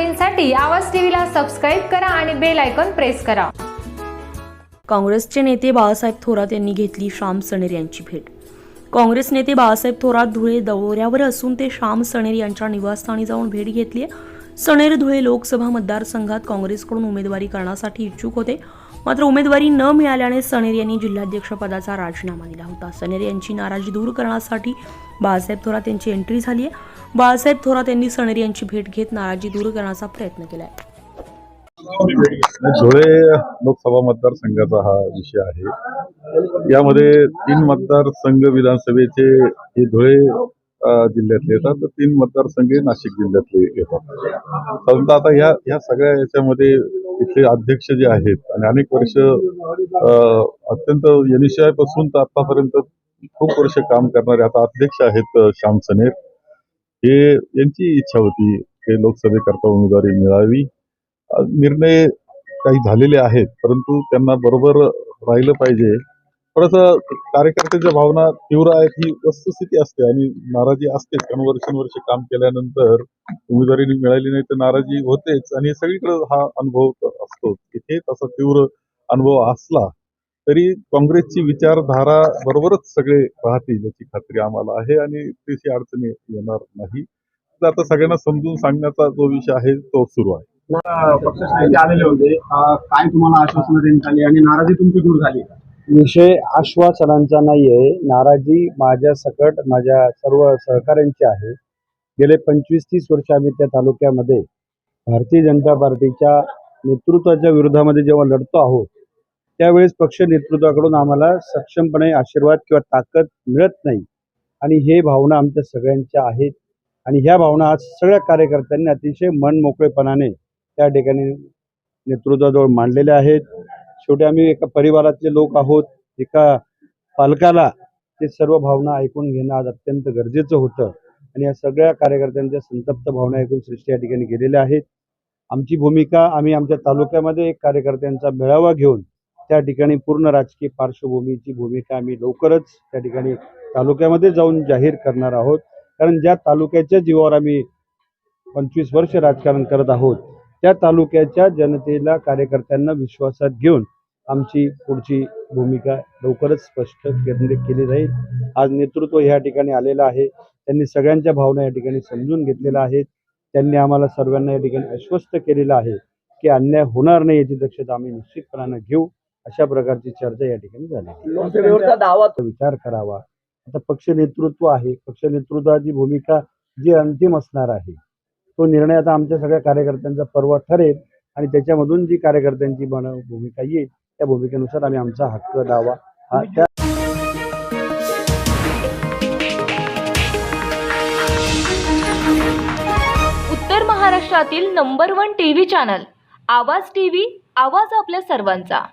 घडामोडींसाठी आवाज टीव्हीला सबस्क्राईब करा आणि बेल आयकॉन प्रेस करा. काँग्रेसचे नेते बाळासाहेब थोरात यांनी घेतली श्याम सणेर यांची भेट. काँग्रेस नेते बाळासाहेब थोरात धुळे दौऱ्यावर असून ते श्याम सणेर यांच्या निवासस्थानी जाऊन भेट घेतली आहे. सणेर धुळे लोकसभा मतदारसंघात काँग्रेसकडून उमेदवारी करण्यासाठी इच्छुक होते. मात्र उमेदवारी न मिळाल्याने सणेर यांनी जिल्हाध्यक्षपदाचा राजीनामा दिला होता. सणेर यांची नाराजी दूर करण्यासाठी बाळासाहेब थोरात यांची एंट्री झाली आहे बाळासाहेब थोरात यांनी सणेर यांची भेट घेत नाराजी दूर करण्याचा प्रयत्न केला आहे धुळे लोकसभा मतदारसंघाचा हा विषय आहे. यामध्ये तीन मतदारसंघ विधानसभेचे हे धुळे जिल्ह्यातले येतात. तर तीन मतदारसंघ नाशिक जिल्ह्यातले येतात. परंतु आता ह्या ह्या सगळ्या याच्यामध्ये इथले अध्यक्ष जे आहेत आणि अनेक वर्ष अत्यंत पासून तर आतापर्यंत खूप वर्ष काम करणारे आता अध्यक्ष आहेत श्याम सनेर. हे यांची इच्छा होती हे लोकसभेकरता उमेदवारी मिळावी. निर्णय काही झालेले आहेत परंतु त्यांना बरोबर राहिलं पाहिजे. थोडस कार्यकर्त्याच्या भावना तीव्र आहेत ही वस्तुस्थिती असते आणि नाराजी असतेच. कारण वर्षानुवर्ष काम केल्यानंतर उमेदवारी मिळाली नाही तर नाराजी होतेच. आणि सगळीकडे हा अनुभव असतो. इथे तसा तीव्र अनुभव असला तरी काँग्रेसची विचारधारा बरोबरच सगळे राहतील याची खात्री आम्हाला आहे आणि तशी अडचणी येणार नाही. तर आता सगळ्यांना समजून सांगण्याचा जो विषय आहे तो सुरू आहे. पक्षाचे आलेले होते काय तुम्हाला आश्वासन देण्यात आली आणि नाराजी तुमची दूर झाली? विषय आश्वासनांचा नाही आहे नाराजी माझ्या सकट माझ्या सर्व सहकाऱ्यांची आहे. गेले पंचवीस तीस वर्ष आम्ही त्या तालुक्यामध्ये भारतीय जनता पार्टीच्या नेतृत्वाच्या विरोधामध्ये जेव्हा लढतो आहोत त्यावेळेस पक्ष नेतृत्वाकडून आम्हाला सक्षमपणे आशीर्वाद किंवा ताकद मिळत नाही. आणि हे भावना आमच्या सगळ्यांच्या आहेत. आणि ह्या भावना आज सगळ्या कार्यकर्त्यांनी अतिशय मन मोकळेपणाने त्या ठिकाणी नेतृत्वाजवळ मांडलेल्या आहेत. शेवटी आम्ही एका परिवारातले लोक आहोत. एका पालकाला ते सर्व भावना ऐकून घेणं आज अत्यंत गरजेचं होतं. आणि या सगळ्या कार्यकर्त्यांच्या संतप्त भावना ऐकून सृष्टी या ठिकाणी गेलेल्या आहेत. आमची भूमिका आम्ही आमच्या तालुक्यामध्ये एक कार्यकर्त्यांचा मेळावा घेऊन त्या ठिकाणी पूर्ण राजकीय पार्श्वभूमीची भूमिका आम्ही लवकरच त्या ठिकाणी तालुक्यामध्ये जाऊन जाहीर करणार आहोत. कारण ज्या तालुक्याच्या जीवावर आम्ही पंचवीस वर्ष राजकारण करत आहोत त्या तालुक्याच्या जनतेला कार्यकर्त्यांना विश्वासात घेऊन आमची पुढची भूमिका लवकरच स्पष्ट केंद्रित केली जाईल. आज नेतृत्व या ठिकाणी आलेलं आहे. त्यांनी सगळ्यांच्या भावना या ठिकाणी समजून घेतलेल्या आहेत. त्यांनी आम्हाला सर्वांना या ठिकाणी आश्वस्त केलेलं आहे की अन्याय होणार नाही याची दक्षता आम्ही निश्चितपणानं घेऊ. अशा प्रकारची चर्चा या ठिकाणी झाली. विचार करावा. आता पक्ष नेतृत्व आहे. पक्ष नेतृत्वाची भूमिका जी अंतिम असणार आहे तो निर्णय आता आमच्या सगळ्या कार्यकर्त्यांचा पर्व ठरेल आणि त्याच्यामधून जी कार्यकर्त्यांची भूमिका येईल त्या भूमिकेनुसार आम्ही आमचा हक्क दावा हा त्या उत्तर महाराष्ट्रातील number one TV channel Awaaz TV Awaaz आपल्या सर्वांचा.